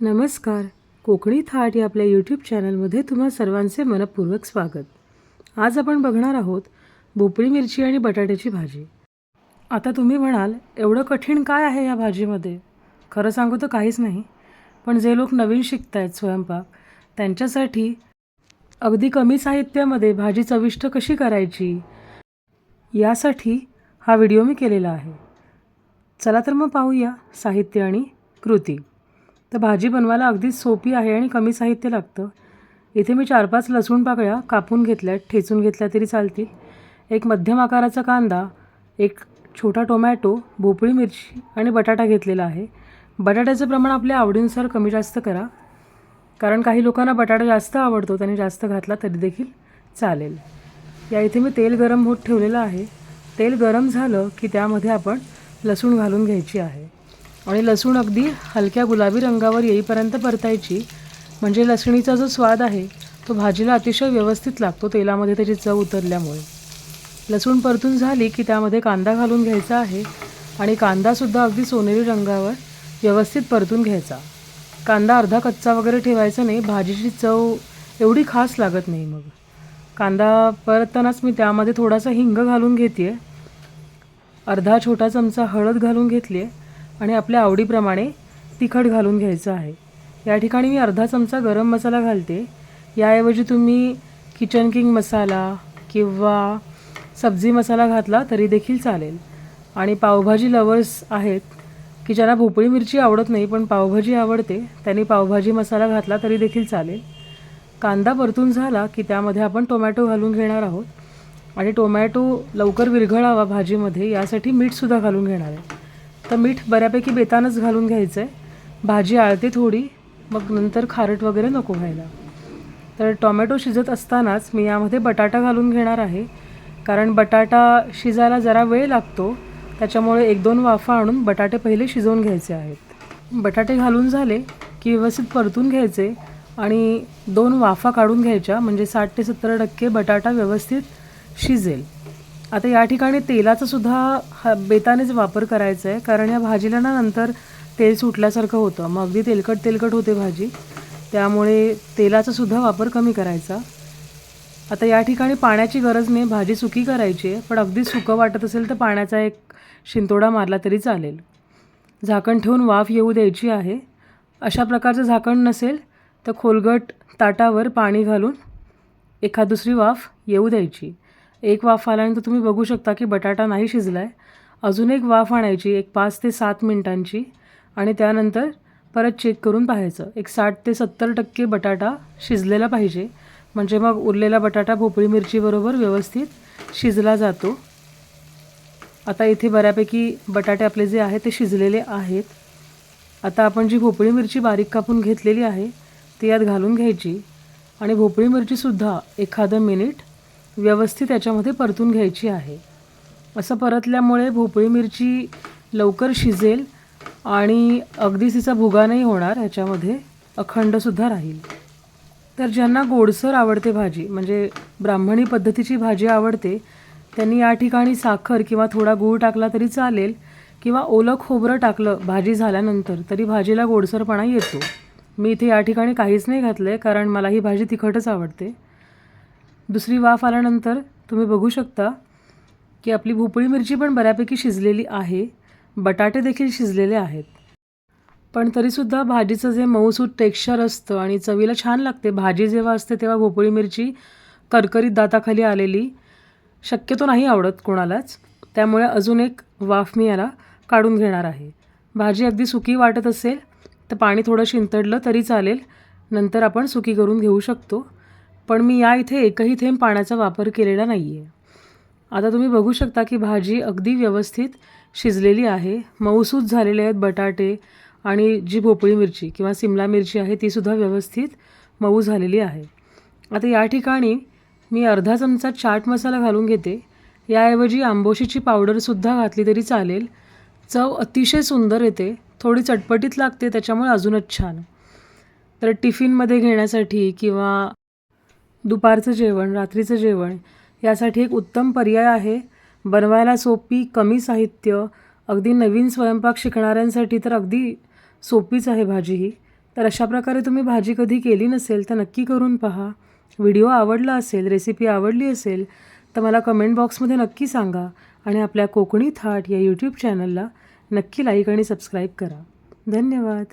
नमस्कार. कोकणी थाट या आपल्या यूट्यूब चॅनलमध्ये तुम्हा सर्वांचे मनपूर्वक स्वागत. आज आपण बघणार आहोत भोपळी मिरची आणि बटाट्याची भाजी. आता तुम्ही म्हणाल एवढं कठीण काय आहे या भाजीमध्ये? खरं सांगू तर काहीच नाही पण जे लोक नवीन शिकत आहेत स्वयंपाक त्यांच्यासाठी अगदी कमी साहित्यामध्ये भाजी चविष्ट कशी करायची? यासाठी हा व्हिडिओ मी केलेला आहे. चला तर मग पाहूया साहित्य आणि कृती. तर भाजी बनवायला अगदीच सोपी आहे आणि कमी साहित्य लागतं. इथे मी चार पाच लसूण पाकळ्या कापून घेतल्या ठेचून घेतल्या तरी चालतील. एक मध्यम आकाराचा कांदा एक छोटा टोमॅटो भोपळी मिरची आणि बटाटा घेतलेला आहे. बटाट्याचं प्रमाण आपल्या आवडीनुसार कमी जास्त करा. कारण काही लोकांना बटाटा जास्त आवडतो त्यांनी जास्त घातला तरी देखील चालेल. या इथे मी तेल गरम होत ठेवलेलं आहे. तेल गरम झालं की त्यामध्ये आपण लसूण घालून घ्यायची आहे. आणि लसूण अगदी हलक्या गुलाबी रंगावर येईपर्यंत परतायची. म्हणजे लसणीचा जो स्वाद आहे तो भाजीला अतिशय व्यवस्थित लागतो तेलामध्ये त्याची चव उतरल्यामुळे. लसूण परतून झाली की त्यामध्ये कांदा घालून घ्यायचा आहे आणि कांदासुद्धा अगदी सोनेरी रंगावर व्यवस्थित परतून घ्यायचा. कांदा अर्धा कच्चा वगैरे ठेवायचा नाही भाजीची चव एवढी खास लागत नाही मग. कांदा परततानाच मी त्यामध्ये थोडासा हिंग घालून घेते आहे अर्धा छोटा चमचा हळद घालून घेतली आहे आणि आपल्या आवडीप्रमाणे तिखट घालून घ्यायचं आहे. या ठिकाणी मी अर्धा चमचा गरम मसाला घालते. याऐवजी तुम्ही किचन किंग मसाला किंवा सब्जी मसाला घातला तरी देखील चालेल. आणि पावभाजी लवर्स आहेत की ज्यांना भोपळी मिरची आवडत नाही पण पावभाजी आवडते त्यांनी पावभाजी मसाला घातला तरी देखील चालेल. कांदा परतून झाला की त्यामध्ये आपण टोमॅटो घालून घेणार आहोत. आणि टोमॅटो लवकर विरघळावा भाजीमध्ये यासाठी मीठसुद्धा घालून घेणार आहे. तर मीठ बऱ्यापैकी बेतानच घालून घ्यायचं आहे भाजी आळते थोडी मग नंतर खारट वगैरे नको व्हायला. तर टोमॅटो शिजत असतानाच मी यामध्ये बटाटा घालून घेणार आहे. कारण बटाटा शिजायला जरा वेळ लागतो त्याच्यामुळे एक दोन वाफा आणून बटाटे पहिले शिजवून घ्यायचे आहेत. बटाटे घालून झाले की व्यवस्थित परतून घ्यायचे आणि दोन वाफा काढून घ्यायच्या म्हणजे साठ ते सत्तर टक्के बटाटा व्यवस्थित शिजेल. आता या ठिकाणी तेलाचा सुद्धा हा बेतानेच वापर करायचा आहे कारण या भाजीला ना नंतर तेल सुटल्यासारखं होतं. मग अगदी तेलकट तेलकट होते भाजी. त्यामुळे तेलाचा सुद्धा वापर कमी करायचा. आता या ठिकाणी पाण्याची गरज नाही भाजी सुकी करायची आहे पण अगदी सुकं वाटत असेल तर पाण्याचा एक शिंतोडा मारला तरी चालेल. झाकण ठेवून वाफ येऊ द्यायची आहे. अशा प्रकारचं झाकण नसेल तर खोलगट ताटावर पाणी घालून एखाद दुसरी वाफ येऊ द्यायची. एक वाफ आल्यानंतर तुम्ही बघू शकता की बटाटा नाही शिजला आहे अजून एक वाफ आणायची एक पाच ते सात मिनटांची. आणि त्यानंतर परत चेक करून पाहायचं. एक साठ ते सत्तर टक्के बटाटा शिजलेला पाहिजे. म्हणजे मग उरलेला बटाटा भोपळी मिरचीबरोबर व्यवस्थित शिजला जातो. आता इथे बऱ्यापैकी बटाटे आपले जे आहे ते शिजलेले आहेत. आता आपण जी भोपळी मिरची बारीक कापून घेतलेली आहे ती यात घालून घ्यायची. आणि भोपळी मिरचीसुद्धा एखादं मिनिट व्यवस्थित याच्यामध्ये परतून घ्यायची आहे. असं परतल्यामुळे भोपळी मिरची लवकर शिजेल आणि अगदीच तिचा भुगा नाही होणार ह्याच्यामध्ये अखंडसुद्धा राहील. तर ज्यांना गोडसर आवडते भाजी म्हणजे ब्राह्मणी पद्धतीची भाजी आवडते त्यांनी या ठिकाणी साखर किंवा थोडा गूळ टाकला तरी चालेल किंवा ओलं खोबरं टाकलं भाजी झाल्यानंतर तरी भाजीला गोडसरपणा येतो. मी इथे या ठिकाणी काहीच नाही घातलं आहे कारण मला ही भाजी तिखटच आवडते. दुसरी वाफ आल्यानंतर तुम्ही बघू शकता की आपली भोपळी मिरची पण बऱ्यापैकी शिजलेली आहे. बटाटे देखील शिजलेले आहेत. पण तरीसुद्धा भाजीचं जे मऊसूत टेक्स्चर असतं आणि चवीला छान लागते भाजी जेव्हा असते तेव्हा भोपळी मिरची करकरीत दाताखाली आलेली शक्यतो नाही आवडत कोणालाच. त्यामुळे अजून एक वाफ मी याला काढून घेणार आहे. भाजी अगदी सुकी वाटत असेल तर पाणी थोडं शिंतडलं तरी चालेल. नंतर आपण सुकी करून घेऊ शकतो. पण मी या इथे एकही थेंब पाण्याचा वापर केलेला नाही आहे आता तुम्ही बघू शकता की भाजी अगदी व्यवस्थित शिजलेली आहे. मऊसूत झालेले आहेत बटाटे आणि जी भोपळी मिरची किंवा सिमला मिरची आहे तीसुद्धा व्यवस्थित मऊ झालेली आहे. आता या ठिकाणी मी अर्धा चमचा चाट मसाला घालून घेते. याऐवजी आंबोशीची पावडरसुद्धा घातली तरी चालेल. चव अतिशय सुंदर येते. थोडी चटपटीत लागते त्याच्यामुळे अजूनच छान. तर टिफिनमध्ये घेण्यासाठी किंवा दुपारचं जेवण रात्रीचं जेवण यासाठी एक उत्तम पर्याय आहे. बनवायला सोपी कमी साहित्य अगदी नवीन स्वयंपाक शिकणाऱ्यांसाठी तर अगदी सोपीच आहे भाजी ही. तर अशा प्रकारे तुम्ही भाजी कधी केली नसेल तर नक्की करून पहा. व्हिडिओ आवडला असेल रेसिपी आवडली असेल तर मला कमेंट बॉक्समध्ये नक्की सांगा आणि आपल्या कोकणी थाट या यूट्यूब चॅनलला नक्की लाईक आणि सबस्क्राईब करा. धन्यवाद.